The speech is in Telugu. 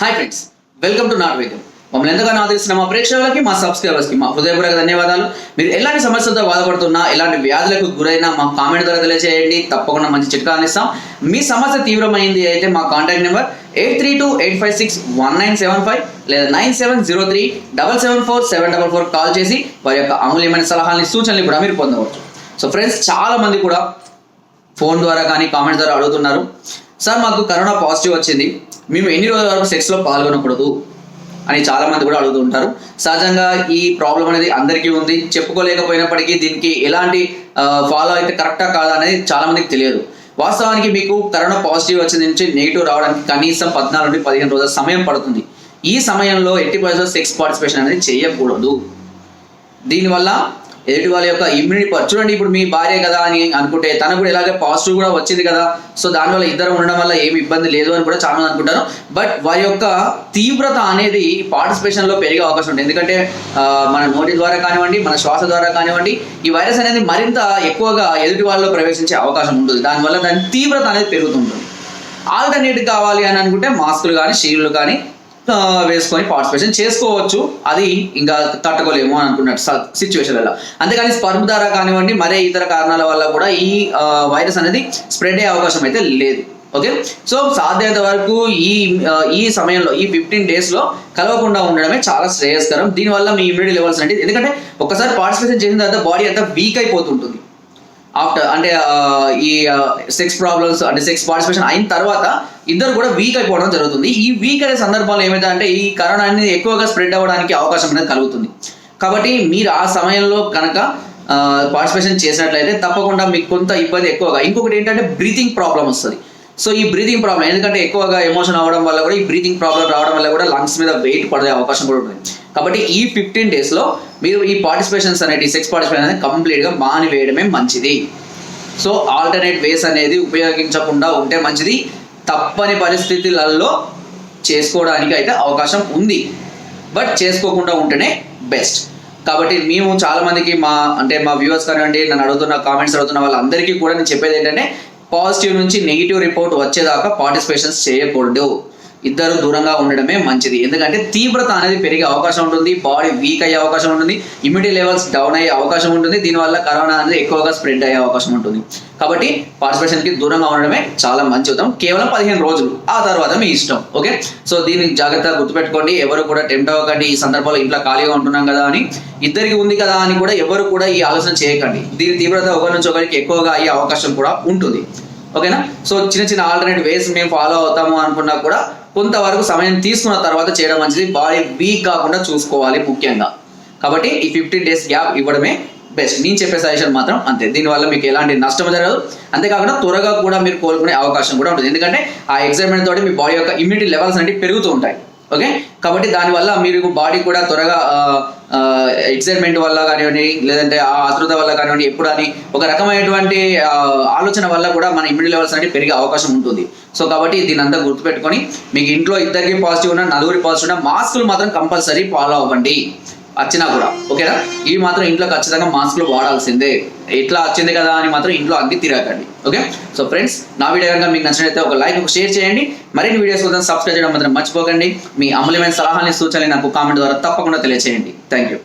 హాయ్ ఫ్రెండ్స్ వెల్కమ్ టు నాట్ వేగం మమ్మల్ని ఎంతగానో ఆదరిస్తున్న మా ప్రేక్షకులకి మా సబ్స్క్రైబర్స్కి మా హృదయపూర్వక ధన్యవాదాలు. మీరు ఎలాంటి సమస్యలతో బాధపడుతున్నా ఎలాంటి వ్యాధులకు గురైనా మా కామెంట్ ద్వారా తెలియజేయండి. తప్పకుండా మంచి చిట్కాలు ఇస్తాం. మీ సమస్య తీవ్రమైంది అయితే మా contact number eight three two eight five six one nine seven five లేదా nine seven zero three double seven four seven double four call చేసి వారి యొక్క అమూల్యమైన సలహాలని సూచనలు కూడా మీరు పొందవచ్చు. సో ఫ్రెండ్స్ చాలా మంది కూడా ఫోన్ ద్వారా కానీ కామెంట్ ద్వారా అడుగుతున్నారు. సార్ మాకు కరోనా పాజిటివ్ వచ్చింది. మేము ఎన్ని రోజుల వరకు సెక్స్లో పాల్గొనకూడదు అని చాలా మంది కూడా అడుగుతుంటారు సహజంగా ఈ ప్రాబ్లం అనేది అందరికీ ఉంది. చెప్పుకోలేకపోయినప్పటికీ దీనికి ఎలాంటి ఫాలో అయితే కరెక్టా కాదా అనేది చాలా మందికి తెలియదు. వాస్తవానికి మీకు కరోనా పాజిటివ్ వచ్చిన నుంచి నెగిటివ్ రావడానికి కనీసం పద్నాలుగు నుండి పదిహేను రోజుల సమయం పడుతుంది. ఈ సమయంలో ఎట్టి పరిస్థితుల్లో సెక్స్ పార్టిసిపేషన్ అనేది చేయకూడదు. దీనివల్ల ఎదుటి వాళ్ళ యొక్క ఇమ్యూనిటీ చూడండి ఇప్పుడు మీ భార్య కదా అని అనుకుంటే తనకు కూడా ఇలాగే పాజిటివ్ కూడా వచ్చింది కదా. సో దానివల్ల ఇద్దరు ఉండడం వల్ల ఏమి ఇబ్బంది లేదు అని కూడా చాలా అనుకుంటాను అనుకుంటారు. బట్ వారి యొక్క తీవ్రత అనేది పార్టిసిపేషన్లో పెరిగే అవకాశం ఉంటుంది ఎందుకంటే మన నోటి ద్వారా కానివ్వండి మన శ్వాస ద్వారా కానివ్వండి ఈ వైరస్ అనేది మరింత ఎక్కువగా ఎదుటి వాళ్ళలో ప్రవేశించే అవకాశం ఉంటుంది. దానివల్ల దాని తీవ్రత అనేది పెరుగుతుంటుంది. ఆల్టర్నేట్ కావాలి అని అనుకుంటే మాస్కులు కానీ షీల్డ్లు కానీ వేసుకొని పార్టిసిపేషన్ చేసుకోవచ్చు. అది ఇంకా తట్టుకోలేము అని అనుకున్నట్టు సిచ్యువేషన్లలో అంతేకాని స్పర్మ్ ద్వారా కానివ్వండి మరే ఇతర కారణాల వల్ల కూడా ఈ వైరస్ అనేది స్ప్రెడ్ అయ్యే అవకాశం అయితే లేదు. ఓకే? సో సాధ్యత వరకు ఈ ఈ సమయంలో ఈ ఫిఫ్టీన్ డేస్లో కలవకుండా ఉండడమే చాలా శ్రేయస్కరం. దీనివల్ల మీ ఇమ్యూనిటీ లెవెల్స్ అంటే ఎందుకంటే ఒకసారి పార్టిసిపేషన్ చేసిన తర్వాత బాడీ అంతా వీక్ అయిపోతుంటుంది. ఆఫ్టర్ అంటే ఈ సెక్స్ ప్రాబ్లమ్స్ అంటే సెక్స్ పార్టిసిపేషన్ అయిన తర్వాత ఇద్దరు కూడా వీక్ అయిపోవడం జరుగుతుంది. ఈ వీక్ అనే సందర్భంలో ఏమైతే అంటే ఈ కరోనా అనేది ఎక్కువగా స్ప్రెడ్ అవ్వడానికి అవకాశం అనేది కలుగుతుంది. కాబట్టి మీరు ఆ సమయంలో కనుక పార్టిసిపేషన్ చేసినట్లయితే తప్పకుండా మీకు కొంత ఇబ్బంది ఎక్కువగా. ఇంకొకటి ఏంటంటే బ్రీతింగ్ ప్రాబ్లం వస్తుంది. సో ఈ బ్రీతింగ్ ప్రాబ్లం ఎందుకంటే ఎక్కువగా ఎమోషన్ అవ్వడం వల్ల కూడా ఈ బ్రీతింగ్ ప్రాబ్లం రావడం వల్ల కూడా లంగ్స్ మీద వెయిట్ పడే అవకాశం కూడా ఉంటుంది. కాబట్టి ఈ ఫిఫ్టీన్ డేస్లో మీరు ఈ పార్టిసిపేషన్స్ అనేది సెక్స్ పార్టిసిపేషన్ అనేది కంప్లీట్గా మానివేయడమే మంచిది. సో ఆల్టర్నేట్ వేస్ అనేది ఉపయోగించకుండా ఉంటే మంచిది. తప్పని పరిస్థితులలో చేసుకోవడానికి అయితే అవకాశం ఉంది. బట్ చేసుకోకుండా ఉంటేనే బెస్ట్ కాబట్టి మేము చాలామందికి మా అంటే మా వ్యూవర్స్ కానివ్వండి నన్ను అడుగుతున్న కామెంట్స్ అడుగుతున్న వాళ్ళందరికీ కూడా నేను చెప్పేది ఏంటంటే పాజిటివ్ నుంచి నెగిటివ్ రిపోర్ట్ వచ్చేదాకా పార్టిసిపేషన్స్ చేయకూడదు. ఇద్దరు దూరంగా ఉండడమే మంచిది. ఎందుకంటే తీవ్రత అనేది పెరిగే అవకాశం ఉంటుంది బాడీ వీక్ అయ్యే అవకాశం ఉంటుంది ఇమ్యూనిటీ లెవెల్స్ డౌన్ అయ్యే అవకాశం ఉంటుంది దీనివల్ల కరోనా అనేది ఎక్కువగా స్ప్రెడ్ అయ్యే అవకాశం ఉంటుంది. కాబట్టి పార్టిసిపేషన్కి దూరంగా ఉండడమే చాలా మంచి ఉత్తమం. కేవలం పదిహేను రోజులు ఆ తర్వాత మీ ఇష్టం ఓకే సో దీన్ని జాగ్రత్తగా గుర్తుపెట్టుకోండి. ఎవరు కూడా టెంప్ట్ అవ్వకండి ఈ సందర్భంలో ఇంట్లో ఖాళీగా ఉంటున్నాం కదా అని ఇద్దరికి ఉంది కదా అని కూడా ఎవరు కూడా ఈ ఆలోచన చేయకండి. దీని తీవ్రత ఒకరి నుంచి ఒకరికి ఎక్కువగా అయ్యే అవకాశం కూడా ఉంటుంది ఓకేనా సో చిన్న చిన్న ఆల్టర్నేట్ వేస్ మేము ఫాలో అవుతాము అనుకున్నా కూడా కొంతవరకు సమయం తీసుకున్న తర్వాత చేయడం మంచిది. బాడీ వీక్ కాకుండా చూసుకోవాలి ముఖ్యంగా. కాబట్టి ఈ ఫిఫ్టీన్ డేస్ గ్యాప్ ఇవ్వడమే బెస్ట్ నేను చెప్పే సజెషన్ మాత్రం అంతే. దీనివల్ల మీకు ఎలాంటి నష్టం జరగదు. అంతేకాకుండా త్వరగా కూడా మీరు కోలుకునే అవకాశం కూడా ఉంటుంది. ఎందుకంటే ఆ ఎగ్జైట్మెంట్ తోటి మీ బాడీ యొక్క ఇమ్యూనిటీ లెవెల్స్ అనేవి పెరుగుతూ ఉంటాయి. ఓకే? కాబట్టి దానివల్ల మీరు బాడీ కూడా త్వరగా ఎక్సైట్మెంట్ వల్ల కానివ్వండి లేదంటే ఆ ఆతృత వల్ల కానివ్వండి ఎప్పుడు అని ఒక రకమైనటువంటి ఆలోచన వల్ల కూడా మన ఇమ్యూనిటీ లెవెల్స్ అనేవి పెరిగే అవకాశం ఉంటుంది. సో కాబట్టి దీని అంతా గుర్తుపెట్టుకొని మీకు ఇంట్లో ఇద్దరికి పాజిటివ్ ఉన్న నలుగురి పాజిటివ్ ఉన్న మాస్కులు మాత్రం కంపల్సరీ ఫాలో అవ్వండి. వచ్చినా కూడా ఓకేనా? ఇవి మాత్రం ఇంట్లో ఖచ్చితంగా మాస్క్లు వాడాల్సిందే. ఇట్లా వచ్చింది కదా అని మాత్రం ఇంట్లో అగ్గి తిరగకండి ఓకే? సో ఫ్రెండ్స్ నా వీడియో కనుక మీకు నచ్చినట్లయితే ఒక లైక్ ఒక షేర్ చేయండి. మరిన్ని వీడియోస్ కోసం సబ్స్క్రైబ్ చేయడం మాత్రం మర్చిపోకండి. మీ అమూల్యమైన సలహాలని సూచనలు నాకు కామెంట్ ద్వారా తప్పకుండా తెలియజేయండి థ్యాంక్ యూ.